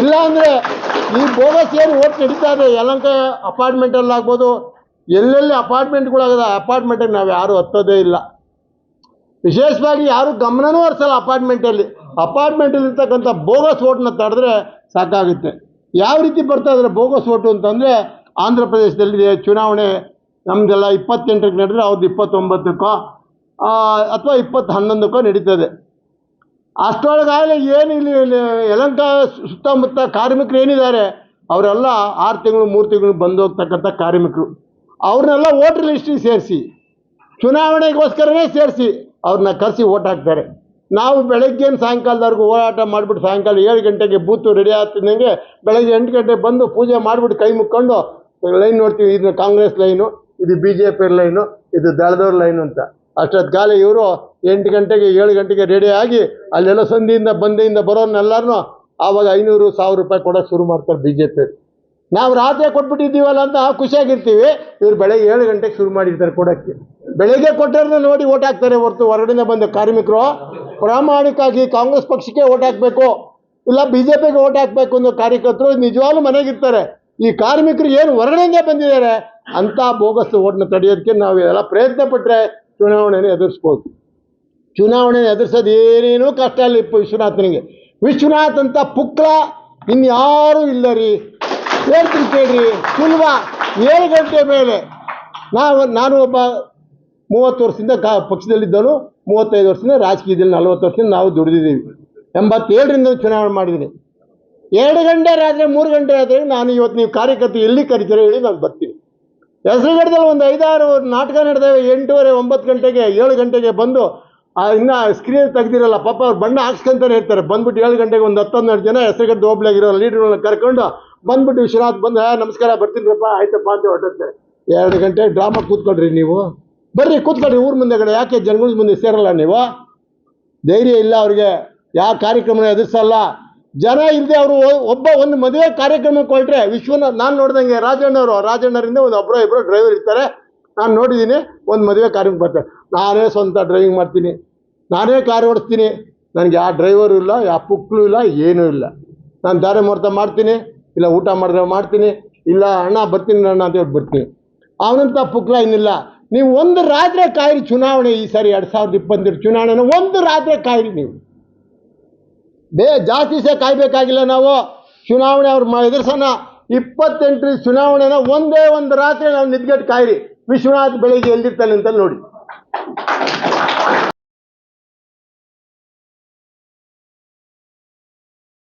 ಇಲ್ಲ ಅಂದರೆ ಈ ಬೋಗಸ್ ಏನು ಓಟ್ ನಡೀತಾ ಇದೆ? ಯಲಂಕ ಅಪಾರ್ಟ್ಮೆಂಟಲ್ಲಿ ಆಗ್ಬೋದು. ಎಲ್ಲೆಲ್ಲಿ ಅಪಾರ್ಟ್ಮೆಂಟ್ಗಳಾಗದ ಅಪಾರ್ಟ್ಮೆಂಟಿಗೆ ನಾವು ಯಾರು ಹತ್ತೋದೇ ಇಲ್ಲ. ವಿಶೇಷವಾಗಿ ಯಾರು ಗಮನನೂ ಹರಿಸಲ್ಲ ಅಪಾರ್ಟ್ಮೆಂಟಲ್ಲಿ ಅಪಾರ್ಟ್ಮೆಂಟಲ್ಲಿ ಇರ್ತಕ್ಕಂಥ ಬೋಗಸ್ ಓಟ್ನ ತಡೆದ್ರೆ ಸಾಕಾಗುತ್ತೆ. ಯಾವ ರೀತಿ ಬರ್ತಾ ಇದ್ರೆ ಬೋಗಸ್ ಓಟು ಅಂತಂದರೆ ಆಂಧ್ರ ಪ್ರದೇಶದಲ್ಲಿ ಚುನಾವಣೆ ನಮ್ಮದೆಲ್ಲ ಇಪ್ಪತ್ತೆಂಟಕ್ಕೆ ನಡೆದ್ರೆ ಅವ್ರದ್ದು ಇಪ್ಪತ್ತೊಂಬತ್ತಕ್ಕೋ ಅಥವಾ ಇಪ್ಪತ್ತು ಹನ್ನೊಂದಕ್ಕೋ ನಡೀತದೆ. ಅಷ್ಟರೊಳಗಾಗಲೇ ಏನು ಇಲ್ಲಿ ಯಲಂಕ ಸುತ್ತಮುತ್ತ ಕಾರ್ಮಿಕರು ಏನಿದ್ದಾರೆ, ಅವರೆಲ್ಲ ಆರು ತಿಂಗಳು, ಮೂರು ತಿಂಗಳು ಬಂದು ಹೋಗ್ತಕ್ಕಂಥ ಕಾರ್ಮಿಕರು. ಅವ್ರನ್ನೆಲ್ಲ ವೋಟ್ರ್ ಲಿಸ್ಟಿಗೆ ಸೇರಿಸಿ ಚುನಾವಣೆಗೋಸ್ಕರವೇ ಸೇರಿಸಿ ಅವ್ರನ್ನ ಕರೆಸಿ ಓಟ್ ಹಾಕ್ತಾರೆ. ನಾವು ಬೆಳಗ್ಗೆನ ಸಾಯಂಕಾಲದವರೆಗೂ ಹೋರಾಟ ಮಾಡಿಬಿಟ್ಟು ಸಾಯಂಕಾಲ ಏಳು ಗಂಟೆಗೆ ಬೂತು ರೆಡಿ ಆಗ್ತಿದ್ದಂಗೆ ಬೆಳಗ್ಗೆ ಎಂಟು ಗಂಟೆಗೆ ಬಂದು ಪೂಜೆ ಮಾಡಿಬಿಟ್ಟು ಕೈ ಮುಕ್ಕೊಂಡು, ಲೈನ್ ನೋಡ್ತೀವಿ, ಇದು ಕಾಂಗ್ರೆಸ್ ಲೈನು, ಇದು ಬಿ ಜೆ ಪಿ ಲೈನು, ಇದು ದಳದವ್ರ ಲೈನು ಅಂತ. ಅಷ್ಟೊತ್ತು ಕಾಲ ಇವರು ಎಂಟು ಗಂಟೆಗೆ, ಏಳು ಗಂಟೆಗೆ ರೆಡಿ ಆಗಿ ಅಲ್ಲೆಲ್ಲ ಸಂಧಿಯಿಂದ, ಬಂದೆಯಿಂದ ಬರೋರ್ನೆಲ್ಲರನ್ನೂ ಆವಾಗ ಐನೂರು ಸಾವಿರ ರೂಪಾಯಿ ಕೊಡೋಕೆ ಶುರು ಮಾಡ್ತಾರೆ ಬಿ ಜೆ ಪಿ ನಾವು ರಾತ್ರಿ ಕೊಟ್ಬಿಟ್ಟಿದ್ದೀವಲ್ಲ ಅಂತ ಖುಷಿಯಾಗಿರ್ತೀವಿ. ಇವ್ರು ಬೆಳಗ್ಗೆ ಏಳು ಗಂಟೆಗೆ ಶುರು ಮಾಡಿರ್ತಾರೆ ಕೊಡೋಕ್ಕೆ. ಬೆಳಗ್ಗೆ ಕೊಟ್ಟವ್ರನ್ನ ನೋಡಿ ಓಟ್ ಹಾಕ್ತಾರೆ ಹೊರತು ಹೊರಗಡೆಯಿಂದ ಬಂದ ಕಾರ್ಮಿಕರು. ಪ್ರಾಮಾಣಿಕವಾಗಿ ಕಾಂಗ್ರೆಸ್ ಪಕ್ಷಕ್ಕೆ ಓಟ್ ಹಾಕಬೇಕು. ಇಲ್ಲ ಬಿ ಜೆ ಪಿಗೆ ಓಟ್ ಹಾಕಬೇಕು ಅನ್ನೋ ಕಾರ್ಯಕರ್ತರು ನಿಜವಾಗ್ಲೂ ಮನೆಗಿರ್ತಾರೆ. ಈ ಕಾರ್ಮಿಕರು ಏನು ಹೊರಗಡೆಯಿಂದ ಬಂದಿದ್ದಾರೆ? ಅಂಥ ಬೋಗಸ್ ಓಟ್ನ ತಡೆಯೋದಕ್ಕೆ ನಾವು ಎಲ್ಲ ಪ್ರಯತ್ನ ಪಟ್ಟರೆ ಚುನಾವಣೆಯನ್ನು ಎದುರಿಸ್ಬೋದು. ಚುನಾವಣೆ ಎದುರಿಸೋದು ಏನೇನೂ ಕಷ್ಟ ಇಪ್ಪ ವಿಶ್ವನಾಥನಿಗೆ. ವಿಶ್ವನಾಥ್ ಅಂತ ಪುಕ್ಲ, ಇನ್ಯಾರೂ ಇಲ್ಲ ರೀ ಹೇಳ್ತೀನಿ ಕೇಳ್ರಿ, ಸುಲಭ ಏಳು ಗಂಟೆ ಮೇಲೆ. ನಾವು, ನಾನು ಒಬ್ಬ ಮೂವತ್ತು ವರ್ಷದಿಂದ ಕಾ, ಪಕ್ಷದಲ್ಲಿದ್ದವನು, ಮೂವತ್ತೈದು ವರ್ಷದಿಂದ ರಾಜಕೀಯದಲ್ಲಿ ನಲ್ವತ್ತು ವರ್ಷದಿಂದ ನಾವು ದುಡಿದಿದ್ದೀವಿ. ಎಂಬತ್ತೇಳರಿಂದ ಚುನಾವಣೆ ಮಾಡಿದ್ದೀನಿ. ಎರಡು ಗಂಟೆ ರಾತ್ರಿ ಮೂರು ಗಂಟೆ ರಾತ್ರಿ ನಾನು ಇವತ್ತು ನೀವು ಕಾರ್ಯಕರ್ತ ಎಲ್ಲಿ ಕರಿತೀರೋ ಹೇಳಿ ನಾನು ಬರ್ತೀನಿ. ಹೆಸರುಗಡದಲ್ಲಿ ಒಂದು ಐದಾರು ನಾಟಕ ನಡೆದಾವೆ, ಎಂಟೂವರೆ, ಒಂಬತ್ತು ಗಂಟೆಗೆ, ಏಳು ಗಂಟೆಗೆ ಬಂದು ಇನ್ನು ಸ್ಕ್ರೀನ್ ತೆಗ್ದಿರಲ್ಲ ಪಾಪ ಅವ್ರು ಬಣ್ಣ ಹಾಕ್ಸ್ಕೊಂತಾನೆ ಇರ್ತಾರೆ ಬಂದ್ಬಿಟ್ಟು ಏಳು ಗಂಟೆಗೆ ಒಂದು ಹತ್ತೊಂದು ಜನ ಹೆಸರುಗಡ್ಡೆ ಹೋಬ್ಳಿಯಾಗಿರೋ ಲೀಡರ್ಗಳನ್ನ ಕರ್ಕೊಂಡು ಬಂದ್ಬಿಟ್ಟು ವಿಶ್ವನಾಥ್ ಬಂದು "ಆ, ನಮಸ್ಕಾರ ಬರ್ತೀನಿರಪ್ಪ ಆಯ್ತಪ್ಪ ಅಂತ ಹೊರಟುತ್ತೆ ಎರಡು ಗಂಟೆ ಡ್ರಾಮಾ ಕೂತ್ಕೊಳ್ರಿ ನೀವು. ಬರ್ರಿ ಕೂತ್ಕೊಳ್ರಿ ಊರ ಮುಂದೆಗಡೆ ಯಾಕೆ ಜನಗಳ ಮುಂದೆ ಸೇರಲ್ಲ ನೀವು? ಧೈರ್ಯ ಇಲ್ಲ ಅವ್ರಿಗೆ. ಯಾವ ಕಾರ್ಯಕ್ರಮನ ಎದುರಿಸಲ್ಲ. ಜನ ಇಲ್ಲದೆ ಅವರು ಒಬ್ಬ ಒಂದು ಮದುವೆ ಕಾರ್ಯಕ್ರಮಕ್ಕೆ ಹೊರಟ್ರೆ ವಿಶ್ವನ ನಾನು ನೋಡ್ದಂಗೆ ರಾಜಣ್ಣವರು ರಾಜಣ್ಣರಿಂದ ಒಂದು ಒಬ್ಬರು ಇಬ್ಬರು ಡ್ರೈವರ್ ಇರ್ತಾರೆ. ನಾನು ನೋಡಿದ್ದೀನಿ ಒಂದು ಮದುವೆ ಕಾರ್ಯಕ್ರಮ ಬರ್ತಾರೆ. ನಾನೇ ಸ್ವಂತ ಡ್ರೈವಿಂಗ್ ಮಾಡ್ತೀನಿ. ನಾನೇ ಕಾರ್ ಓಡಿಸ್ತೀನಿ. ನನಗೆ ಯಾವ ಡ್ರೈವರು ಇಲ್ಲ, ಯಾವ ಪುಕ್ಲು ಇಲ್ಲ, ಏನೂ ಇಲ್ಲ. ನಾನು ದಾರಿ ಮುಹೂರ್ತ ಮಾಡ್ತೀನಿ, ಇಲ್ಲ ಊಟ ಮಾಡಿದ್ರೆ ಮಾಡ್ತೀನಿ, ಇಲ್ಲ ಅಣ್ಣ ಬರ್ತೀನಿ ಅಣ್ಣ ಅಂತ ಹೇಳಿ ಬರ್ತೀನಿ ಅವನಂಥ ಪುಕ್ಲ ಏನಿಲ್ಲ. ನೀವು ಒಂದು ರಾತ್ರಿ ಕಾಯಿರಿ ಚುನಾವಣೆ ಈ ಸಾರಿ ಎರಡು ಸಾವಿರದ ಇಪ್ಪತ್ತೆರಡು ಚುನಾವಣೆನ, ಒಂದು ರಾತ್ರಿ ಕಾಯಿರಿ ನೀವು. ಬೇ ಜಾಸ್ತಿ ಸಹ ಕಾಯಬೇಕಾಗಿಲ್ಲ ನಾವು. ಚುನಾವಣೆ ಅವ್ರು ಎದುರ್ಸೋಣ. ಇಪ್ಪತ್ತೆಂಟು ಚುನಾವಣೆನ ಒಂದೇ ಒಂದು ರಾತ್ರಿ ನಾವು ನಿದ್ಗೆಟ್ಟು ಕಾಯಿರಿ. ವಿಶ್ವನಾಥ್ ಬೆಳಿಗ್ಗೆ ಎಲ್ಲಿರ್ತಾನೆ ಅಂತ ನೋಡಿ.